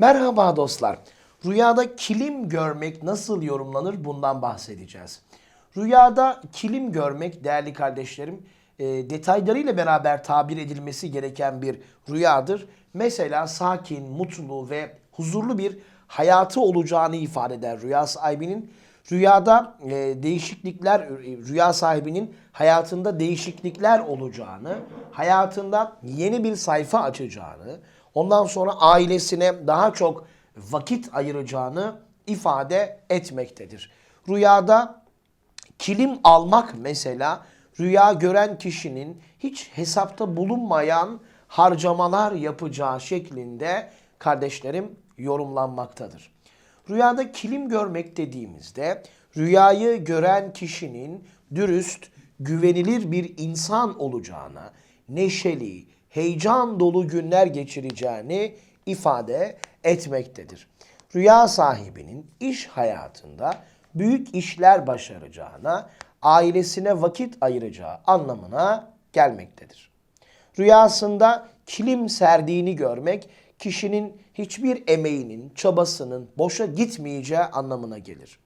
Merhaba dostlar. Rüyada kilim görmek nasıl yorumlanır bundan bahsedeceğiz. Rüyada kilim görmek değerli kardeşlerim e, detaylarıyla beraber tabir edilmesi gereken bir rüyadır. Mesela sakin, mutlu ve huzurlu bir hayatı olacağını ifade eder rüya sahibinin. Rüyada e, değişiklikler, e, rüya sahibinin hayatında değişiklikler olacağını, hayatında yeni bir sayfa açacağını, ondan sonra ailesine daha çok vakit ayıracağını ifade etmektedir. Rüyada kilim almak mesela rüya gören kişinin hiç hesapta bulunmayan harcamalar yapacağı şeklinde kardeşlerim yorumlanmaktadır. Rüyada kilim görmek dediğimizde rüyayı gören kişinin dürüst, güvenilir bir insan olacağına, neşeli, heyecan dolu günler geçireceğini ifade etmektedir. Rüya sahibinin iş hayatında büyük işler başaracağına, ailesine vakit ayıracağı anlamına gelmektedir. Rüyasında kilim serdiğini görmek kişinin hiçbir emeğinin, çabasının boşa gitmeyeceği anlamına gelir.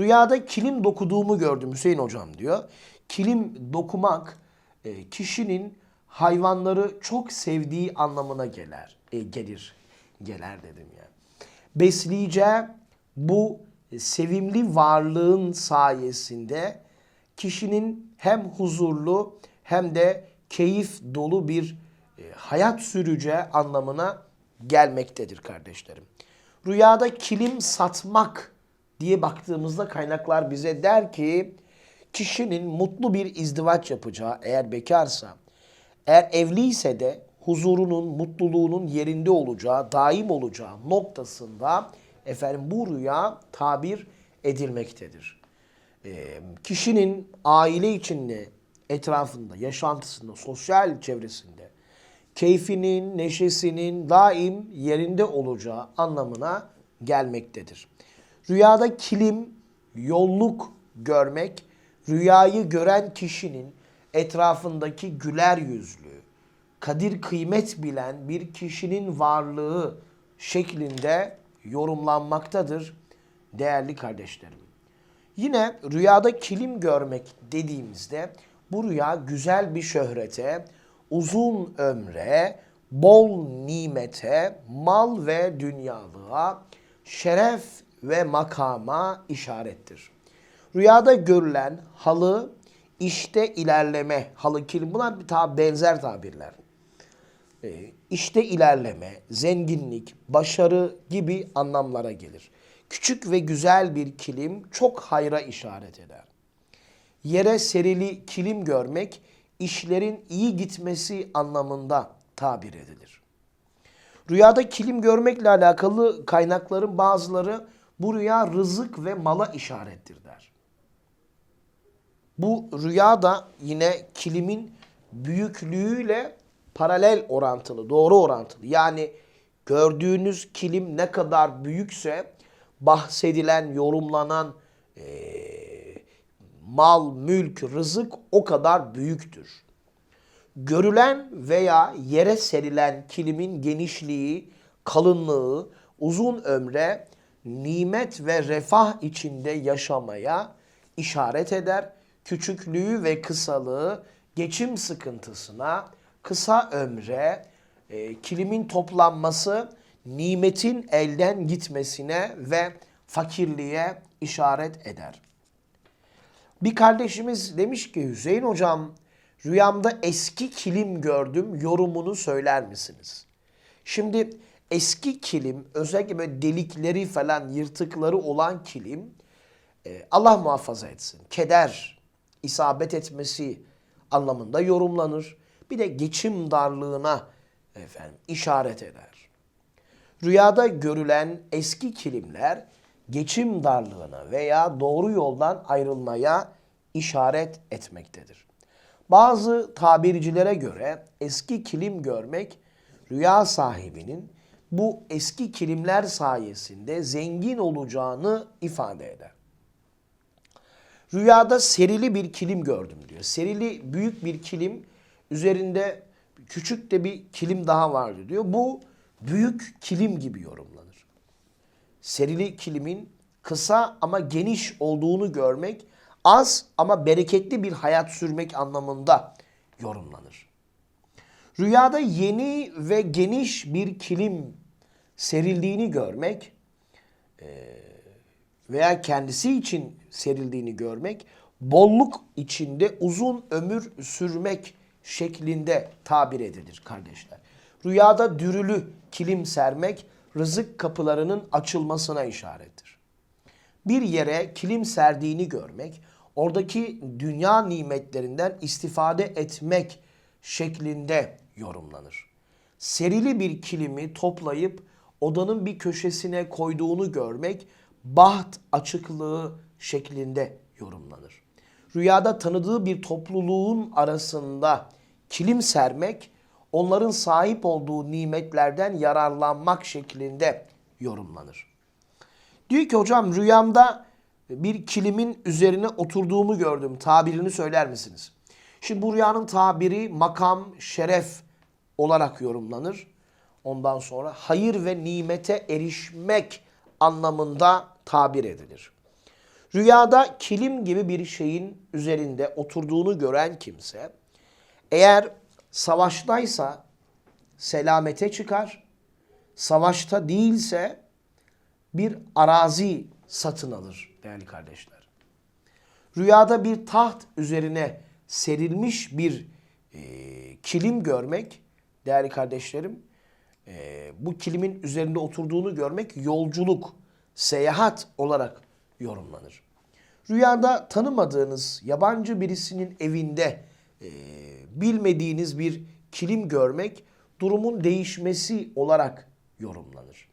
Rüyada kilim dokuduğumu gördüm Hüseyin hocam diyor. Kilim dokumak e, kişinin hayvanları çok sevdiği anlamına gelir. E, gelir. Gelir dedim ya. Besleyeceği bu sevimli varlığın sayesinde kişinin hem huzurlu hem de keyif dolu bir e, hayat süreceği anlamına gelmektedir kardeşlerim. Rüyada kilim satmak diye baktığımızda kaynaklar bize der ki kişinin mutlu bir izdivaç yapacağı eğer bekarsa, eğer evliyse de huzurunun, mutluluğunun yerinde olacağı, daim olacağı noktasında efendim bu rüya tabir edilmektedir. Ee, kişinin aile içinde, etrafında, yaşantısında, sosyal çevresinde keyfinin, neşesinin daim yerinde olacağı anlamına gelmektedir. Rüyada kilim, yolluk görmek, rüyayı gören kişinin etrafındaki güler yüzlü, kadir kıymet bilen bir kişinin varlığı şeklinde yorumlanmaktadır değerli kardeşlerim. Yine rüyada kilim görmek dediğimizde bu rüya güzel bir şöhrete, uzun ömre, bol nimete, mal ve dünyalığa, şeref ve makama işarettir. Rüyada görülen halı, işte ilerleme, halı kilim bunlar bir ta benzer tabirler. E, işte ilerleme, zenginlik, başarı gibi anlamlara gelir. Küçük ve güzel bir kilim çok hayra işaret eder. Yere serili kilim görmek işlerin iyi gitmesi anlamında tabir edilir. Rüyada kilim görmekle alakalı kaynakların bazıları bu rüya rızık ve mala işarettir der. Bu rüya da yine kilimin büyüklüğüyle paralel orantılı, doğru orantılı. Yani gördüğünüz kilim ne kadar büyükse bahsedilen, yorumlanan eee, mal, mülk, rızık o kadar büyüktür. Görülen veya yere serilen kilimin genişliği, kalınlığı, uzun ömre, nimet ve refah içinde yaşamaya işaret eder. Küçüklüğü ve kısalığı geçim sıkıntısına, kısa ömre, e, kilimin toplanması nimetin elden gitmesine ve fakirliğe işaret eder. Bir kardeşimiz demiş ki Hüseyin hocam rüyamda eski kilim gördüm yorumunu söyler misiniz? Şimdi eski kilim özellikle böyle delikleri falan yırtıkları olan kilim e, Allah muhafaza etsin. Keder, isabet etmesi anlamında yorumlanır. Bir de geçim darlığına efendim işaret eder. Rüyada görülen eski kilimler geçim darlığına veya doğru yoldan ayrılmaya işaret etmektedir. Bazı tabircilere göre eski kilim görmek rüya sahibinin bu eski kilimler sayesinde zengin olacağını ifade eder. Rüyada serili bir kilim gördüm diyor. Serili büyük bir kilim üzerinde küçük de bir kilim daha vardı diyor. Bu büyük kilim gibi yorumlanır. Serili kilimin kısa ama geniş olduğunu görmek, az ama bereketli bir hayat sürmek anlamında yorumlanır. Rüyada yeni ve geniş bir kilim serildiğini görmek eee, veya kendisi için serildiğini görmek, bolluk içinde uzun ömür sürmek şeklinde tabir edilir kardeşler. Rüyada dürülü kilim sermek rızık kapılarının açılmasına işarettir. Bir yere kilim serdiğini görmek, oradaki dünya nimetlerinden istifade etmek şeklinde yorumlanır. Serili bir kilimi toplayıp odanın bir köşesine koyduğunu görmek, baht açıklığı şeklinde yorumlanır. Rüyada tanıdığı bir topluluğun arasında kilim sermek, onların sahip olduğu nimetlerden yararlanmak şeklinde yorumlanır. Diyor ki hocam rüyamda bir kilimin üzerine oturduğumu gördüm. Tabirini söyler misiniz? Şimdi bu rüyanın tabiri makam, şeref olarak yorumlanır. Ondan sonra hayır ve nimete erişmek anlamında tabir edilir. Rüyada kilim gibi bir şeyin üzerinde oturduğunu gören kimse eğer savaştaysa selamete çıkar, savaşta değilse bir arazi satın alır değerli kardeşler. Rüyada bir taht üzerine serilmiş bir e, kilim görmek değerli kardeşlerim e, bu kilimin üzerinde oturduğunu görmek yolculuk, seyahat olarak yorumlanır. Rüyada tanımadığınız yabancı birisinin evinde e, bilmediğiniz bir kilim görmek durumun değişmesi olarak yorumlanır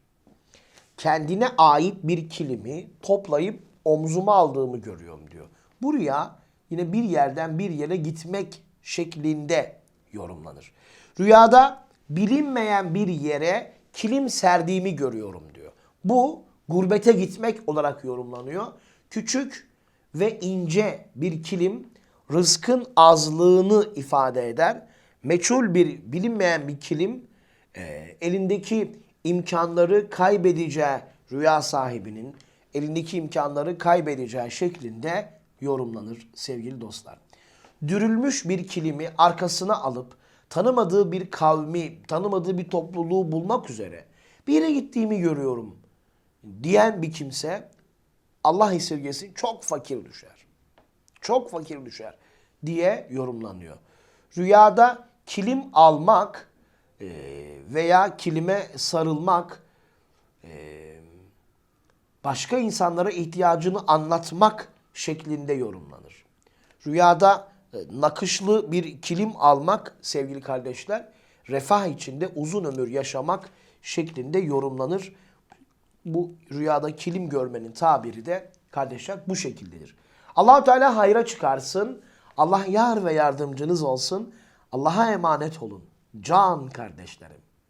kendine ait bir kilimi toplayıp omzuma aldığımı görüyorum diyor. Bu rüya yine bir yerden bir yere gitmek şeklinde yorumlanır. Rüyada bilinmeyen bir yere kilim serdiğimi görüyorum diyor. Bu gurbete gitmek olarak yorumlanıyor. Küçük ve ince bir kilim rızkın azlığını ifade eder. Meçhul bir bilinmeyen bir kilim e, elindeki imkanları kaybedeceği rüya sahibinin elindeki imkanları kaybedeceği şeklinde yorumlanır sevgili dostlar. Dürülmüş bir kilimi arkasına alıp tanımadığı bir kavmi, tanımadığı bir topluluğu bulmak üzere bir yere gittiğimi görüyorum diyen bir kimse Allah esirgesin çok fakir düşer. Çok fakir düşer diye yorumlanıyor. Rüyada kilim almak e, veya kilime sarılmak e, başka insanlara ihtiyacını anlatmak şeklinde yorumlanır. Rüyada e, nakışlı bir kilim almak sevgili kardeşler refah içinde uzun ömür yaşamak şeklinde yorumlanır. Bu rüyada kilim görmenin tabiri de kardeşler bu şekildedir. Allahu Teala hayra çıkarsın. Allah yar ve yardımcınız olsun. Allah'a emanet olun. Can kardeşlerim.